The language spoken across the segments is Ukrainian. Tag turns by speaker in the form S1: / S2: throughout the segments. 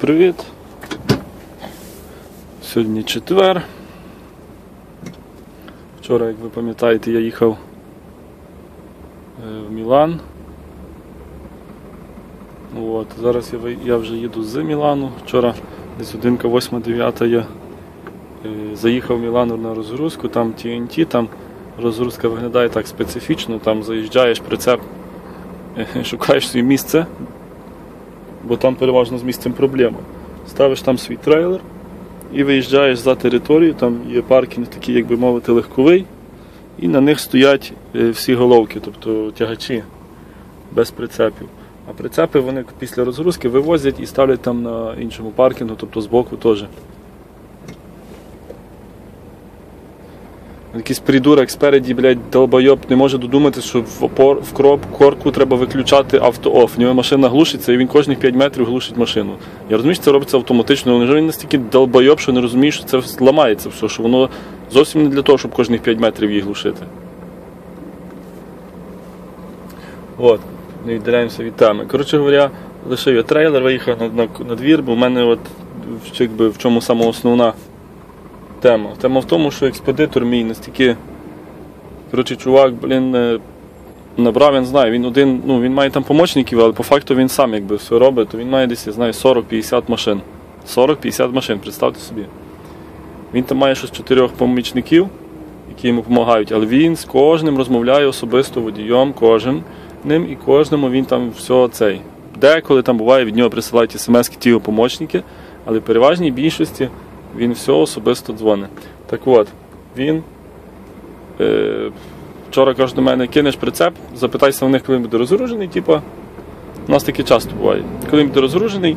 S1: привіт. Сьогодні четвер. Вчора, як ви пам'ятаєте, я їхав е, в Мілан. От, зараз я, я вже їду з Мілану. Вчора десь годинка 8-9 я е, заїхав в Мілану на розгрузку, там TNT, там розгрузка виглядає так специфічно, там заїжджаєш прицеп, е, шукаєш своє місце, бо там переважно з місцем проблема. Ставиш там свій трейлер і виїжджаєш за територію, там є паркінг такий, як би мовити, легковий, і на них стоять е, всі головки, тобто тягачі без прицепів. А прицепи вони після розгрузки вивозять і ставлять там на іншому паркінгу, тобто збоку теж. Якийсь придурок спереді, блядь, долбойоб не може додуматися, що в, опор, в кроп, корку треба виключати авто-офф. В нього машина глушиться і він кожних 5 метрів глушить машину. Я розумію, що це робиться автоматично, але він настільки долбойоб, що не розуміє, що це ламається все, що воно зовсім не для того, щоб кожних 5 метрів її глушити. От, не віддаляємося від теми. Коротше говоря, лишив я трейлер, виїхав на, на, на двір, бо в мене от якби, в чому саме основна тема. Тема в тому, що експедитор мій настільки. Коротше, чувак, блін, е, набрав, він знає, він один, ну він має там помічників, але по факту він сам якби все робить, то він має десь, я знаю, 40-50 машин. 40-50 машин, представте собі. Він там має щось чотирьох помічників, які йому допомагають, але він з кожним розмовляє особисто водієм, кожен ним і кожному він там все цей. Деколи там буває, від нього присилають смс ті його помічники, але в переважній більшості він все особисто дзвонить. Так от, він е, вчора каже до мене, кинеш прицеп, запитайся у них, коли він буде розгружений. Типа, у нас таке часто буває. Коли він буде розгружений,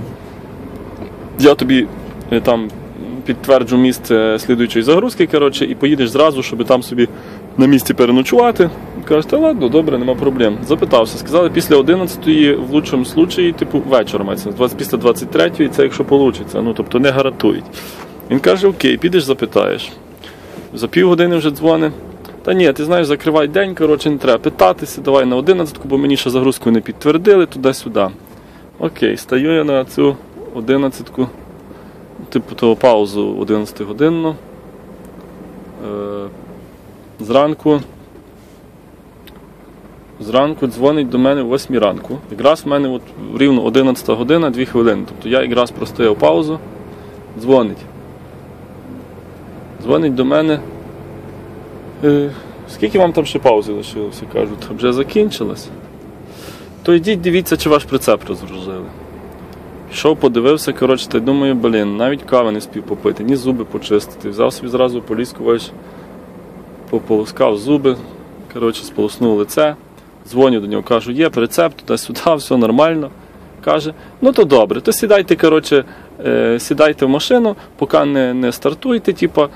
S1: я тобі е, там підтверджу місце слідуючої загрузки, коротше, і поїдеш зразу, щоб там собі на місці переночувати. Каже, та ладно, добре, нема проблем. Запитався. Сказали, після 11-ї в лучшому случаї, типу, вечором після 23-ї, це якщо вийде. Ну, тобто не гарантують. Він каже, окей, підеш, запитаєш. За півгодини вже дзвонить. Та ні, ти знаєш, закривай день, коротше, не треба питатися, давай на 11, бо мені ще загрузку не підтвердили туди-сюди. Окей, стаю я на цю 11, типу того паузу 11 годинну. Е, зранку. Зранку дзвонить до мене о 8 ранку. Якраз в мене от рівно 11 година, 2 хвилини. Тобто я якраз простояв паузу, дзвонить. Дзвонить до мене. Е, скільки вам там ще паузи лишилося? Кажуть, вже закінчилось. То йдіть, дивіться, чи ваш прицеп розгрузили. Пішов, подивився, коротше, та й думаю, блін, навіть кави не спів попити, ні зуби почистити. Взяв собі зразу поліскувач, пополоскав зуби, коротше, сполоснув лице. Дзвоню до нього, кажу, є прицеп, туди-сюди, все нормально. Каже, ну то добре, то сідайте, коротше, е, сідайте в машину, поки не, не стартуйте, типа,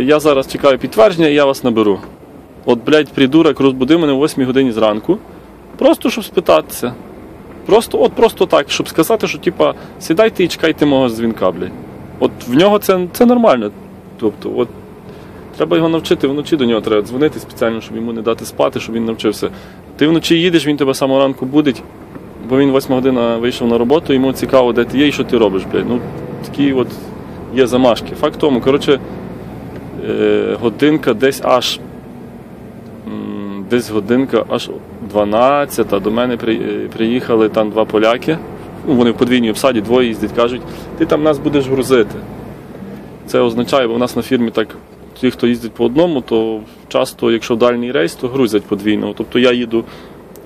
S1: я зараз чекаю підтвердження і я вас наберу. От, блядь, придурок розбудив мене о 8 годині зранку, просто щоб спитатися. Просто, от просто так, щоб сказати, що типа, сідайте і чекайте мого дзвінка, блядь. От в нього це, це нормально. Тобто, от треба його навчити, вночі до нього треба дзвонити спеціально, щоб йому не дати спати, щоб він навчився. Ти вночі їдеш, він тебе самого ранку будить, бо він 8 година вийшов на роботу, йому цікаво, де ти є і що ти робиш, блядь. Ну, такі от є замашки. Факт тому, коротше, е, годинка десь аж десь годинка аж 12 до мене е, приїхали там два поляки. Ну, вони в подвійній обсаді, двоє їздять, кажуть, ти там нас будеш грузити. Це означає, бо в нас на фірмі так, ті, хто їздить по одному, то часто, якщо дальній рейс, то грузять подвійно. Тобто я їду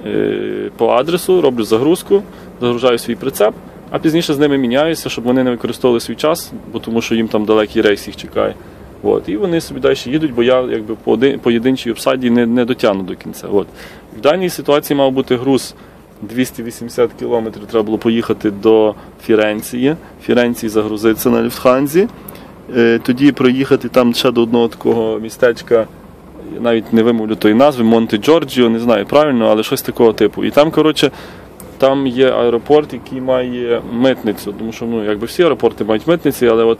S1: е, по адресу, роблю загрузку, загружаю свій прицеп, а пізніше з ними міняюся, щоб вони не використовували свій час, бо тому що їм там далекий рейс їх чекає. От. І вони собі далі їдуть, бо я якби по один, поєдинчій обсаді не, не дотягну до кінця. От. В даній ситуації мав бути груз 280 кілометрів, треба було поїхати до Фіренції. Фіренції загрузитися на Люфтханзі. Е, Тоді проїхати там ще до одного такого містечка, я навіть не вимовлю тої назви, Монте Джорджіо, не знаю правильно, але щось такого типу. І там, коротше, там є аеропорт, який має митницю. Тому що ну, якби всі аеропорти мають митниці, але от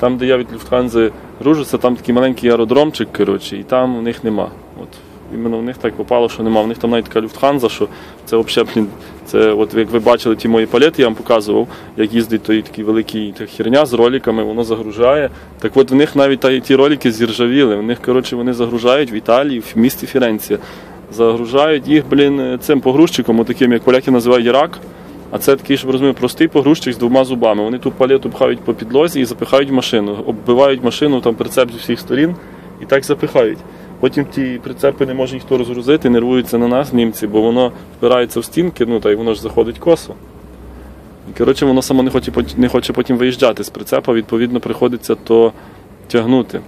S1: там, де я від Люфтханзи гружуся, там такий маленький аеродромчик, коротше, і там у них нема. От іменно в них так попало, що нема. В них там навіть така люфтханза, що це взагалі, це от як ви бачили ті мої палети, я вам показував, як їздить той такий великий та херня з роликами, воно загружає. Так от в них навіть та, ті ролики зіржавіли. В них, коротше, вони загружають в Італії, в місті Фіренція. Загружають їх, блін, цим погрузчиком, таким, як поляки називають рак. А це такий, щоб розумів, простий погрузчик з двома зубами. Вони ту палету пхають по підлозі і запихають машину. Оббивають машину, там прицеп з усіх сторін і так запихають. Потім ті прицепи не може ніхто розгрузити, нервуються на нас, німці, бо воно впирається в стінки, ну та й воно ж заходить косо. І коротше, воно само не хоче, не хоче потім виїжджати з прицепа, відповідно, приходиться то тягнути.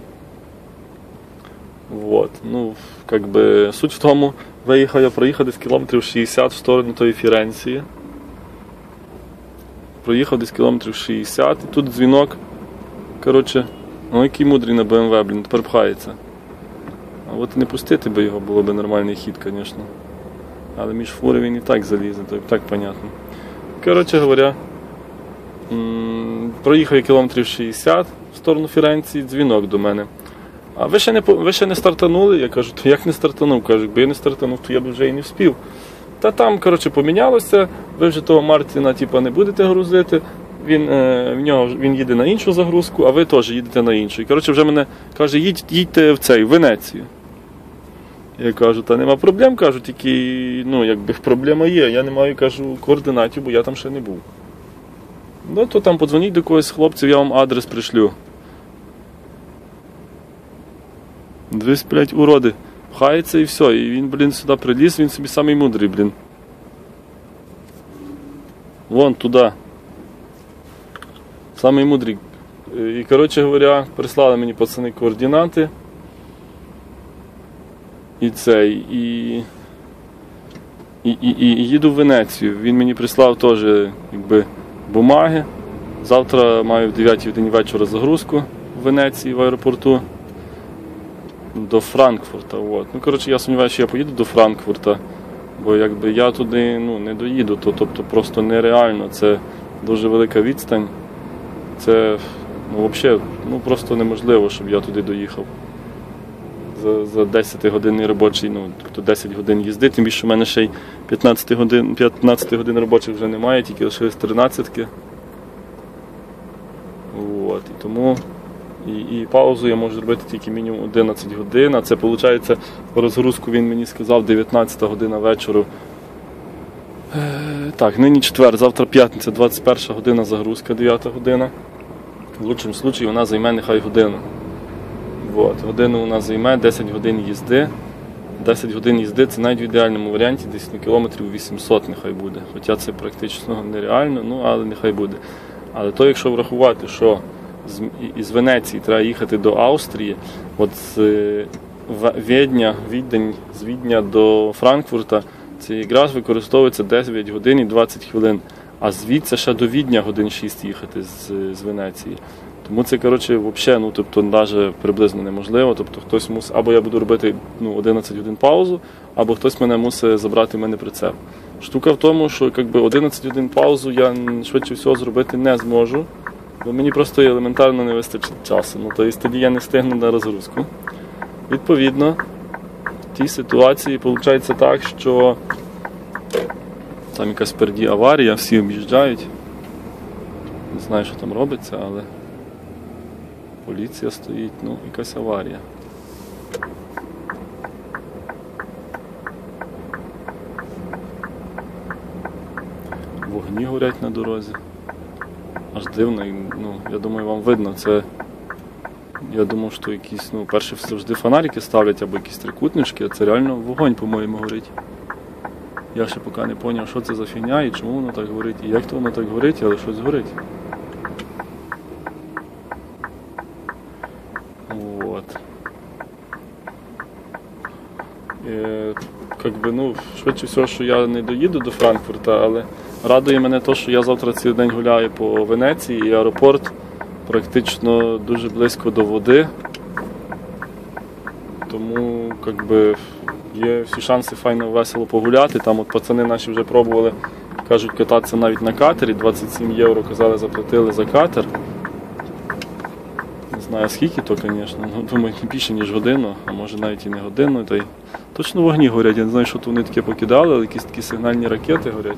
S1: Вот. Ну, как би, суть в тому, виїхав я проїхав десь кілометрів 60 в сторону тої Фіренції. Проїхав десь кілометрів 60, і тут дзвінок. Коротше, ну який мудрий на БМВ, блін, тепер пхається. А от не пустити би його, було б нормальний хід, звісно. Але між фури він і так залізе, то і так понятно. Коротше говоря, проїхав я кілометрів 60 в сторону Фіренції, дзвінок до мене. А ви ще не ви ще не стартанули? Я кажу, то як не стартанув? Кажу, якби я не стартанув, то я б вже і не вспів. Та там, коротше, помінялося, ви вже того Мартіна типу, не будете грузити. Він, е, в нього, він їде на іншу загрузку, а ви теж їдете на іншу. І коротше, вже мене каже, їдь, їдьте в цей, в Венецію. Я кажу, та нема проблем, кажу, тільки ну, якби проблема є. Я не маю кажу, координатів, бо я там ще не був. Ну, то там подзвоніть до когось хлопців, я вам адрес пришлю. Дивись, блядь, уроди. Пхається і все. І він, блін, сюди приліз, він собі самий мудрий, блін. Вон туди. Самий мудрий. Е, І, коротше говоря, прислали мені пацани координати. І цей, і. І, і, і, їду в Венецію. Він мені прислав теж якби, бумаги. Завтра маю в 9 годині вечора загрузку в Венеції в аеропорту до Франкфурта. От. Ну, коротше, я сумніваюся, що я поїду до Франкфурта, бо якби я туди ну, не доїду, то тобто просто нереально. Це дуже велика відстань. Це ну, взагалі ну, просто неможливо, щоб я туди доїхав. За, за 10 годинний робочий, ну, тобто 10 годин їзди, тим більше в мене ще й 15 годин, 15 годин робочих вже немає, тільки лишились 13. От, і тому і, і паузу я можу зробити тільки мінімум 11 годин. А це виходить, розгрузку він мені сказав 19 година вечору. Е, так, нині четвер, завтра п'ятниця, 21 година загрузка, 9 година. В лучшому випадку вона займе нехай годину. От, годину вона займе 10 годин їзди. 10 годин їзди це навіть в ідеальному варіанті десь на кілометрів 800 нехай буде. Хоча це практично нереально, ну але нехай буде. Але то, якщо врахувати, що із Венеції треба їхати до Австрії, от з е, Відня, Відень, з Відня до Франкфурта, це якраз використовується 9 годин і 20 хвилин. А звідси ще до Відня годин 6 їхати з, з Венеції. Тому це, коротше, взагалі, ну, тобто, навіть приблизно неможливо. Тобто хтось мусить, або я буду робити ну, 11 годин паузу, або хтось мене мусить забрати в мене прицеп. Штука в тому, що якби 11 годин паузу я швидше всього зробити не зможу, бо мені просто елементарно не вистачить часу. Ну, тобто тоді я не встигну на розгрузку. Відповідно, в тій ситуації виходить так, що там якась переді аварія, всі об'їжджають. Не знаю, що там робиться, але поліція стоїть, ну, якась аварія. Вогні горять на дорозі. Аж дивно, і, ну, я думаю, вам видно, це. Я думав, що якісь, ну, перше завжди фонарики ставлять або якісь трикутнички, а це реально вогонь, по-моєму, горить. Я ще поки не зрозумів, що це за фігня і чому воно так горить, і як то воно так горить, але щось горить. Вот. Е, ну, швидше всього, що я не доїду до Франкфурта, але радує мене те, що я завтра цілий день гуляю по Венеції і аеропорт практично дуже близько до води. Тому как би, є всі шанси файно весело погуляти. Там от пацани наші вже пробували, кажуть, кататися навіть на катері. 27 євро казали, заплатили за катер. Не знаю скільки то, звісно. Ну, думаю, не більше, ніж годину, а може навіть і не годину. Та й точно вогні горять. Я не знаю, що то вони таке покидали, але якісь такі сигнальні ракети горять.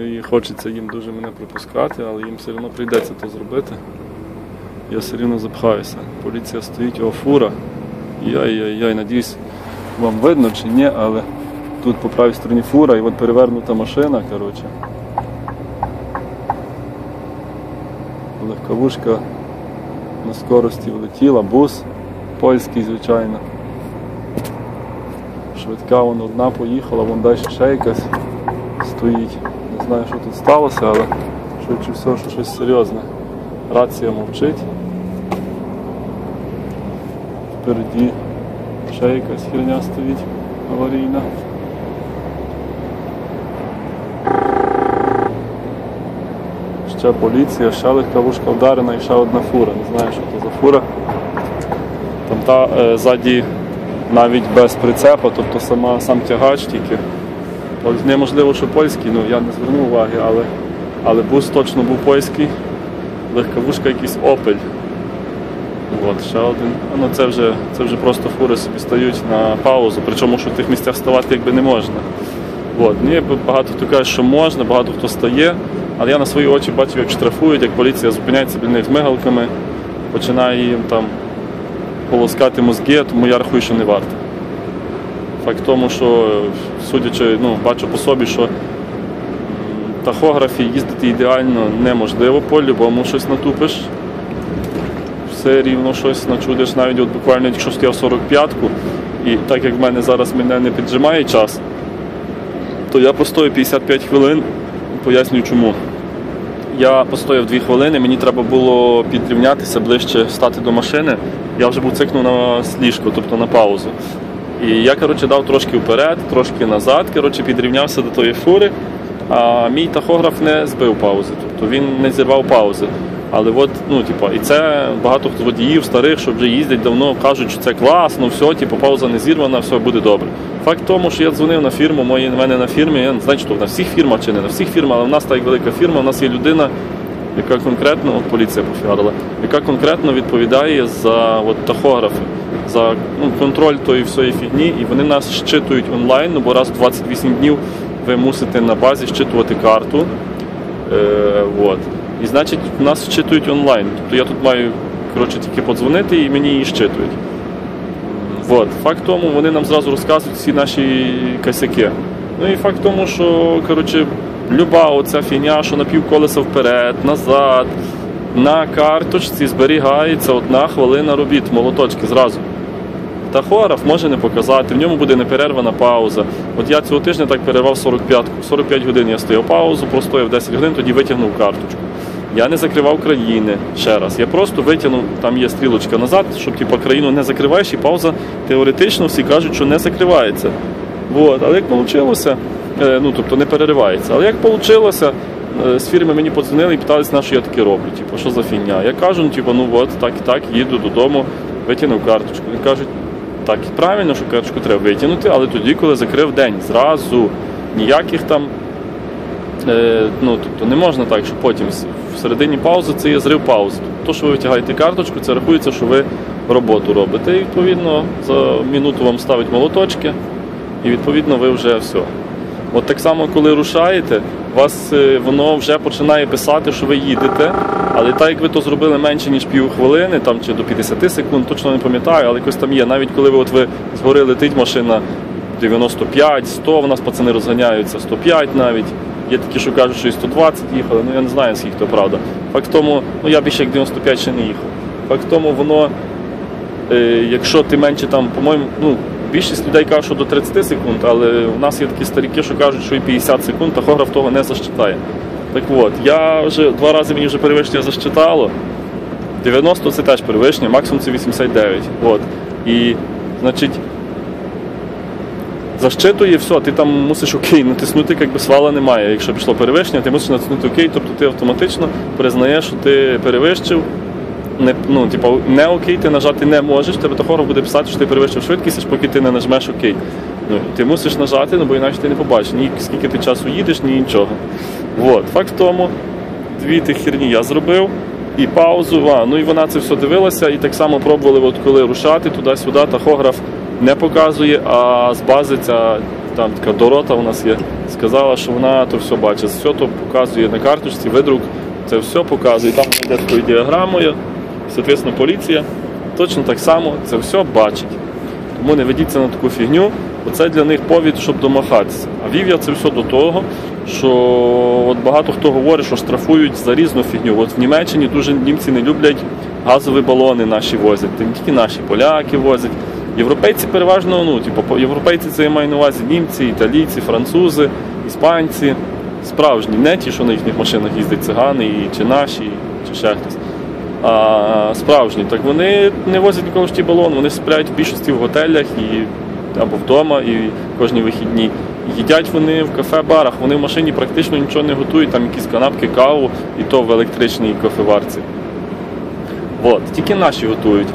S1: Не хочеться їм дуже мене пропускати, але їм все одно прийдеться це зробити. Я все рівно запхаюся. Поліція стоїть, о, фура. Яй-яй-яй, надіюсь, вам видно чи ні, але тут по правій стороні фура і от перевернута машина, коротше. Легковушка на скорості влетіла, бус польський, звичайно. Швидка вон одна поїхала, вон далі ще якась стоїть. Знаю, що тут сталося, але швидше всього, що щось серйозне. Рація мовчить. Впереді ще якась херня стоїть аварійна. Ще поліція, ще легковушка вдарена і ще одна фура. Не знаю, що це за фура. Там та е, ззаді навіть без прицепа, тобто сама, сам тягач тільки. Неможливо, що польський, ну я не звернув уваги, але, але бус точно був польський. Легковушка якийсь опель. От, ще один. Ну, це, вже, це вже просто фури собі стають на паузу, причому що в тих місцях ставати якби не можна. От. Ну, якби багато хто каже, що можна, багато хто стає, але я на свої очі бачив, як штрафують, як поліція зупиняється біля них мигалками, починає їм там полоскати мозги, тому я рахую, що не варто. Факт тому, що судячи, ну, бачу по собі, що тахографі їздити ідеально неможливо, по-любому щось натупиш. Все рівно щось начудиш, навіть от буквально якщо стояв 45-ку, і так як в мене зараз мене не піджимає час, то я постою 55 хвилин, пояснюю чому. Я постояв 2 хвилини, мені треба було підрівнятися ближче стати до машини. Я вже був цикнув на ліжко, тобто на паузу. І я коротше, дав трошки вперед, трошки назад, коротше, підрівнявся до тої фури, а мій тахограф не збив паузи, тобто він не зірвав паузи. Але от, ну, типу, і це багато хто водіїв старих, що вже їздять давно, кажуть, що це класно, все, типу, пауза не зірвана, все буде добре. Факт в тому, що я дзвонив на фірму, мої в мене на фірмі, я не знаю, то на всіх фірмах чи не на всіх фірмах, але в нас так велика фірма, у нас є людина, яка конкретно, от поліція пофіарила, яка конкретно відповідає за от, тахографи, за ну, контроль тої всієї фігні, і вони нас щитують онлайн, бо раз в 28 днів ви мусите на базі щитувати карту. Е, от. І значить, нас щитують онлайн. Тобто я тут маю коротше, тільки подзвонити і мені її щитують. От. Факт тому, вони нам зразу розказують всі наші косяки. Ну і факт тому, що коротше, люба оця фіня, що на півколеса вперед, назад, на карточці зберігається одна хвилина робіт, молоточки зразу. Тахограф може не показати, в ньому буде неперервана пауза. От я цього тижня так перервав 45-ку. 45 годин я стояв паузу, простояв 10 годин, тоді витягнув карточку. Я не закривав країни ще раз. Я просто витягнув, там є стрілочка назад, щоб типу, країну не закриваєш, і пауза теоретично всі кажуть, що не закривається. От. Але як вийшло, ну тобто не переривається. Але як вийшло, з фірми мені подзвонили і питалися, на що я таке роблю. Типу, що за фігня? Я кажу, ну, типу, ну от так і так, їду додому, витягнув карточку. Вони кажуть, так правильно, що карточку треба витягнути, але тоді, коли закрив день, зразу ніяких там. Е, ну, тобто не можна так, що потім в середині паузи це є зрив паузи. То, що ви витягаєте карточку, це рахується, що ви роботу робите. І відповідно за минуту вам ставить молоточки, і відповідно ви вже все. От так само, коли рушаєте, вас е, воно вже починає писати, що ви їдете, але так як ви то зробили менше, ніж півхвилини, там чи до 50 секунд, точно не пам'ятаю, але якось там є. Навіть коли ви от ви згори летить машина 95, 100, в нас пацани розганяються, 105 навіть. Є такі, що кажуть, що і 120 їхали, ну я не знаю, скільки то правда. Факт в тому, ну я більше як 95 ще не їхав. Факт в тому, воно, е, якщо ти менше там, по-моєму, ну, більшість людей кажуть, що до 30 секунд, але у нас є такі старіки, що кажуть, що і 50 секунд, тахограф того не защитає. Так от, я вже два рази мені вже перевищення защитало. 90 це теж перевищення, максимум це 89. От. І, значить, защитує все, ти там мусиш окей, натиснути, якби свала немає. Якщо пішло перевищення, ти мусиш натиснути окей, тобто ти автоматично признаєш, що ти перевищив, не, ну, типу, не окей, ти нажати не можеш, тебе тахограф буде писати, що ти перевищив швидкість, аж поки ти не нажмеш окей. Ну, ти мусиш нажати, ну, бо інакше ти не побачиш ні скільки ти часу їдеш, ні нічого. От. Факт в тому, дві тих херні я зробив. І паузу, а, ну і вона це все дивилася, і так само пробували, от коли рушати туди-сюди, тахограф не показує, а з бази ця там така Дорота у нас є, сказала, що вона то все бачить. Все то показує на карточці, видрук, це все показує. Там йде такою діаграмою, соответственно, поліція точно так само це все бачить. Тому не ведіться на таку фігню, бо це для них повід, щоб домахатися. А вів я це все до того, що от багато хто говорить, що штрафують за різну фігню. От в Німеччині дуже німці не люблять газові балони наші возять. Та не тільки наші поляки возять. Європейці переважно, ну, типу, європейці це я маю на увазі німці, італійці, французи, іспанці. Справжні, не ті, що на їхніх машинах їздять цигани, і, чи наші, чи ще хтось. А справжні, так вони не возять ніколи ж ті балон, вони сплять в більшості в готелях і або вдома, і кожні вихідні. Їдять вони в кафе-барах, вони в машині практично нічого не готують, там якісь канапки, каву, і то в електричній кофеварці. От, тільки наші готують.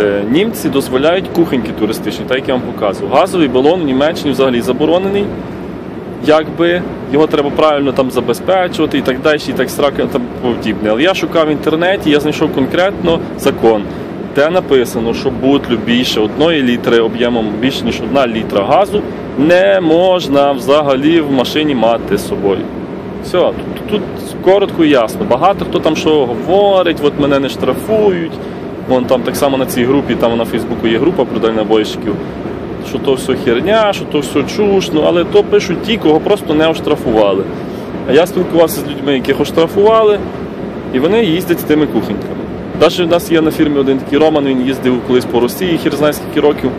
S1: Е, Німці дозволяють кухоньки туристичні, так як я вам показував. Газовий балон в Німеччині взагалі заборонений. Якби його треба правильно там забезпечувати і так далі, і так страки там подібне. Але я шукав в інтернеті, я знайшов конкретно закон, де написано, що бутлю більше одної літри об'ємом більше ніж одна літра газу не можна взагалі в машині мати з собою. Все, тут, тут коротко і ясно. Багато хто там що говорить, от мене не штрафують. Вон там так само на цій групі, там на Фейсбуку є група про дальнобойщиків, що то все херня, що то все чуш, ну але то пишуть ті, кого просто не оштрафували. А я спілкувався з людьми, яких оштрафували, і вони їздять з тими кухоньками. Навіть у нас є на фірмі один такий Роман, він їздив колись по Росії, хір знає скільки років.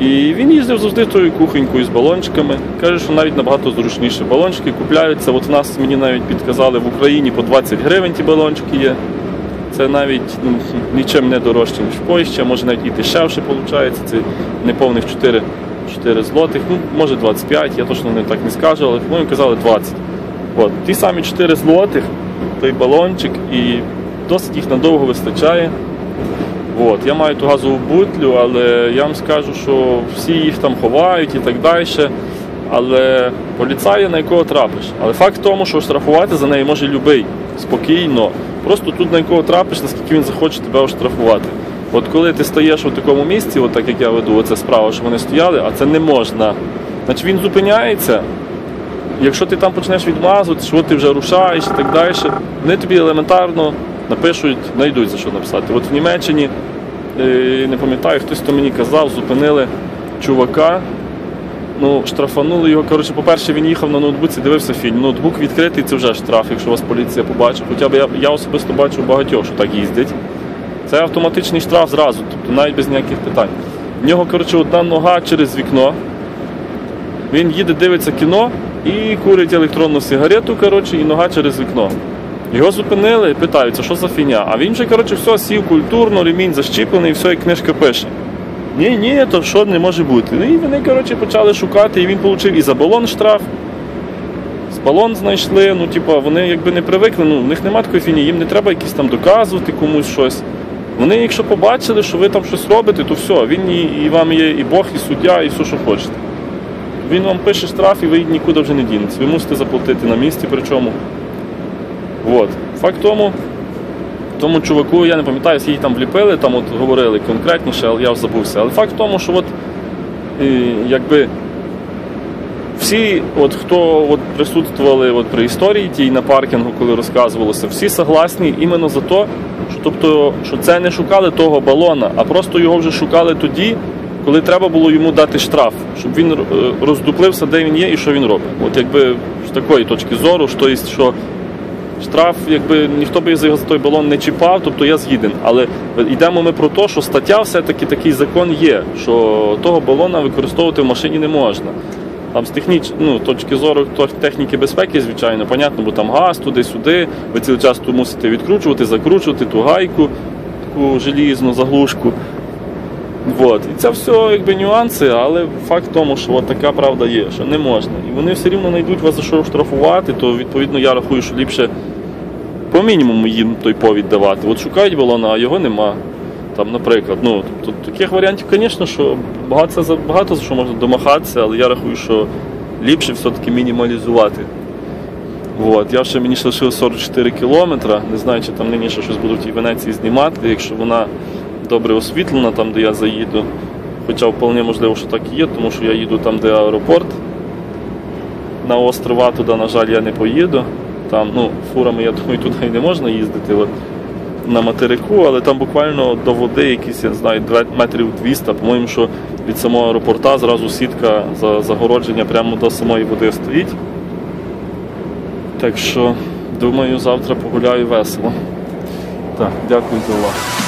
S1: І він їздив завжди тою кухонькою з балончиками. Каже, що навіть набагато зручніше балончики купляються. От в нас мені навіть підказали в Україні по 20 гривень ті балончики є. Це навіть ну, нічим не дорожче, ніж в Польщі, може навіть і дешевше виходить. Це неповних 4, 4 злотих, ну може 25, я точно не так не скажу, але по-моєму казали 20. От. Ті самі 4 злотих, той балончик, і досить їх надовго вистачає. От. Я маю ту газову бутлю, але я вам скажу, що всі їх там ховають і так далі. Але поліцай, на якого трапиш. Але факт в тому, що штрафувати за неї може будь-який. Спокійно. Просто тут на якого трапиш, наскільки він захоче тебе оштрафувати. От коли ти стаєш у такому місці, от так як я веду, оце справа, що вони стояли, а це не можна. Значить він зупиняється. Якщо ти там почнеш відмазувати, що ти вже рушаєш і так далі, вони тобі елементарно напишуть, знайдуть за що написати. От в Німеччині, е, не пам'ятаю, хтось то мені казав, зупинили чувака. Ну, штрафанули його. Коротше, по-перше, він їхав на ноутбуці, дивився фільм. Ноутбук відкритий, це вже штраф, якщо вас поліція побачить. Хоча б я, я особисто бачу багатьох, що так їздять. Це автоматичний штраф зразу, тобто навіть без ніяких питань. В нього, коротше, одна нога через вікно. Він їде, дивиться кіно і курить електронну сигарету, коротше, і нога через вікно. Його зупинили питаються, що за фіня. А він же, коротше, все сів культурно, ремінь защіплений, все, як книжка пише. Ні, ні, то що не може бути. Ну і вони, коротше, почали шукати, і він отримав і за балон штраф. З балон знайшли, ну, типу, вони якби не привикли, ну, в них немає такої фіні, їм не треба якісь там доказувати комусь щось. Вони, якщо побачили, що ви там щось робите, то все, він і, і вам є і Бог, і суддя, і все, що хочете. Він вам пише штраф і ви нікуди вже не дінетесь. Ви мусите заплатити на місці, причому. От. Факт тому, тому чуваку, я не пам'ятаю, скільки там вліпили, там от говорили конкретніше, але я забувся. Але факт в тому, що от, якби всі, от, хто от, присутствували от, при історії тій на паркінгу, коли розказувалося, всі согласні іменно за те, що, тобто, що це не шукали того балона, а просто його вже шукали тоді, коли треба було йому дати штраф, щоб він е, роздуплився, де він є і що він робить. От якби з такої точки зору, що, що штраф, якби ніхто би за той балон не чіпав, тобто я згіден. Але йдемо ми про те, що стаття все-таки такий закон є, що того балона використовувати в машині не можна. Там з техніч... ну, точки зору техніки безпеки, звичайно, понятно, бо там газ туди-сюди, ви цілий час мусите відкручувати, закручувати ту гайку, таку желізну заглушку. Вот. І це все якби нюанси, але факт в тому, що от така правда є, що не можна. І вони все рівно знайдуть вас за що штрафувати, то відповідно я рахую, що ліпше по мінімуму їм той повід давати. От шукають балона, а його нема. Там, наприклад, ну тобто, таких варіантів, звісно, що багато, за- багато за що можна домахатися, але я рахую, що ліпше все-таки мінімалізувати. От. Я ще мені ще лишилось 44 кілометри. Не знаю, чи там нині ще щось буду в тій Венеції знімати. Якщо вона добре освітлена, там, де я заїду. Хоча вполне можливо, що так і є, тому що я їду там, де аеропорт. На острова туди, на жаль, я не поїду. Там, ну, фурами, я думаю, туди і не можна їздити. От, на материку, але там буквально до води якісь, я знаю, метрів 200, по-моєму, що від самого аеропорта зразу сітка за загородження прямо до самої води стоїть. Так що, думаю, завтра погуляю весело. Так, дякую за увагу.